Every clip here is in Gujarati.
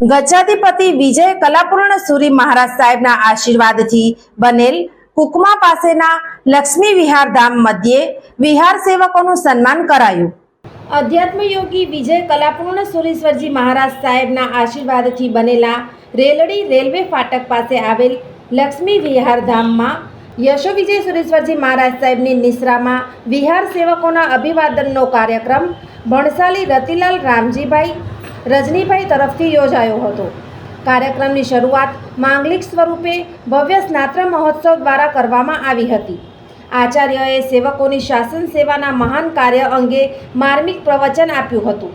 ગજાધિપતિ વિજય કલાપૂર્ણ સુરી મહારાજ સાહેબના આશીર્વાદથી બનેલ કુકમા પાસેના લક્ષ્મી વિહાર ધામ મધ્યે વિહાર સેવકોનું સન્માન કરાયું. અધ્યાત્મ યોગી વિજય કલાપૂર્ણ સુરેશ્વરજી મહારાજ સાહેબના આશીર્વાદથી બનેલા રેલડી રેલવે ફાટક પાસે આવેલ લક્ષ્મી વિહાર ધામમાં યશો વિજય સુરેશ્વરજી મહારાજ સાહેબની નિશ્રામાં વિહાર સેવકોના અભિવાદનનો કાર્યક્રમ ભણસાલી રતિલાલ રામજીભાઈ રજનીભાઈ તરફથી યોજાયો હતો. કાર્યક્રમની શરૂઆત માંગલિક સ્વરૂપે ભવ્ય સ્નાત્ર મહોત્સવ દ્વારા કરવામાં આવી હતી. આચાર્યએ સેવકોની શાસન સેવાના મહાન કાર્ય અંગે માર્મિક પ્રવચન આપ્યું હતું.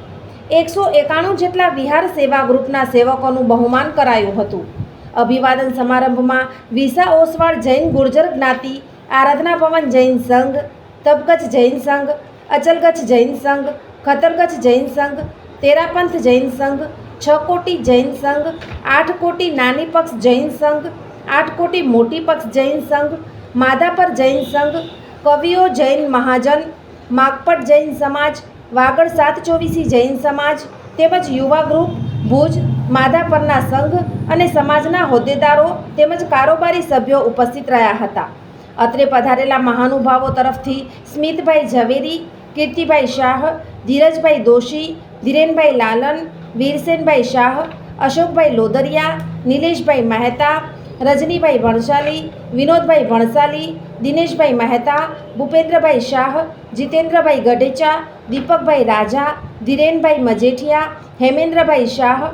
એકસો એકાણું જેટલા વિહાર સેવા ગ્રુપના સેવકોનું બહુમાન કરાયું હતું. અભિવાદન સમારંભમાં વિસા ઓસવાળ જૈન ગુર્જર જ્ઞાતિ, આરાધના ભવન જૈન સંઘ તબકચ્છ જૈન સંઘ અચલગચ્છ જૈન સંઘ ખતરગચ્છ જૈન સંઘ તેરાપંથ જૈન સંઘ, છ કોટી જૈન સંઘ, આઠ કોટી નાની પક્ષ જૈન સંઘ, આઠ કોટી મોટી પક્ષ જૈન સંઘ, માધાપર જૈન સંઘ, કવિઓ જૈન મહાજન, માગપટ જૈન સમાજ, વાગડ સાત ચોવીસી જૈન સમાજ, તેમજ યુવા ગ્રુપ, ભુજ, માધાપરના સંઘ અને સમાજના હોદ્દેદારો તેમજ કારોબારી સભ્યો ઉપસ્થિત રહ્યા હતા. અત્રે પધારેલા મહાનુભાવો તરફથી સ્મિતભાઈ ઝવેરી, કીર્તિભાઈ શાહ, ધીરજભાઈ દોશી ધીરેનભાઈ લાલન, વીરસેનભાઈ શાહ, અશોકભાઈ લોદરિયા, નિલેશભાઈ મહેતા, રજનીભાઈ ભણસાલી વિનોદભાઈ ભણસાલી દિનેશભાઈ મહેતા, ભૂપેન્દ્રભાઈ શાહ, જીતેન્દ્રભાઈ ગઢેચા, દીપકભાઈ રાજા, ધીરેનભાઈ મજેઠિયા, હેમેન્દ્રભાઈ શાહ,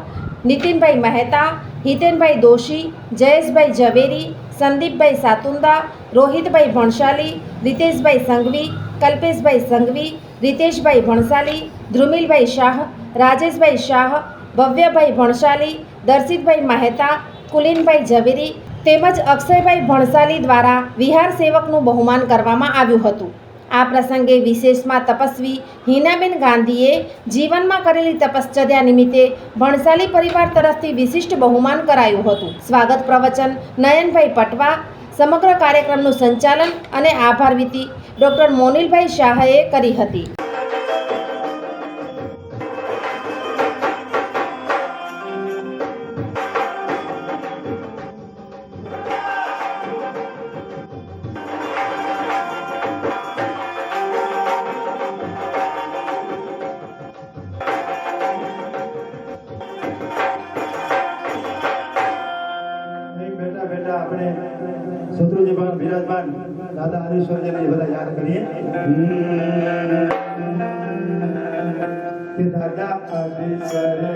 નીતિનભાઈ મહેતા, હિતેનભાઈ દોશી, જયેશભાઈ ઝવેરી, સંદીપભાઈ સાતુંદા, રોહિતભાઈ ભણસાલી રીતેશભાઈ સંઘવી, કલ્પેશભાઈ સંઘવી, રીતેશભાઈ ભણસાલી ધ્રુમિલભાઈ શાહ, રાજેશભાઈ શાહ, ભવ્યભાઈ ભણસાલી, દર્શિતભાઈ મહેતા, કુલીનભાઈ ઝવેરી તેમજ અક્ષયભાઈ ભણસાલી દ્વારા વિહાર સેવકનું બહુમાન કરવામાં આવ્યું હતું. આ પ્રસંગે વિશેષમાં તપસ્વી હિનાબેન ગાંધીએ જીવનમાં કરેલી તપશ્ચર્યા નિમિત્તે ભણસાલી પરિવાર તરફથી વિશિષ્ટ બહુમાન કરાયું હતું. સ્વાગત પ્રવચન નયનભાઈ પટવા, સમગ્ર કાર્યક્રમનું સંચાલન અને આભાર વિધિ ડૉક્ટર મોનિલભાઈ શાહે કરી હતી. બેઠા આપણે શત્રુજી ભગવાન દાદા હરીશ્વરજીને બધા યાદ કરીએ. કે દાદા આદિશ્વરે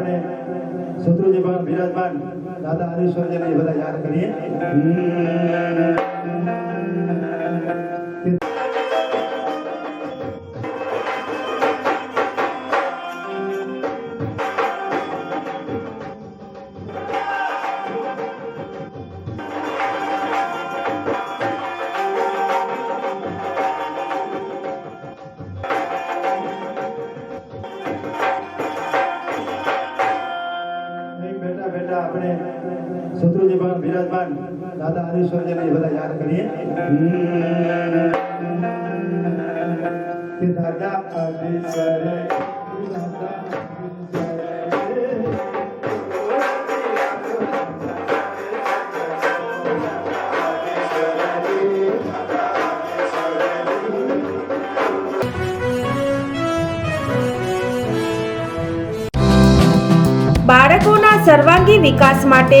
આપણે શત્રુજી ભગવાન બિરાજમાન દાદા આદિશ્વરજીને બધા યાદ કરીએ. બિરાજમાન દાદા હરીશ્વરજીને બધા યાદ કરીએ. દાદા બાળકોના સર્વાંગી વિકાસ માટે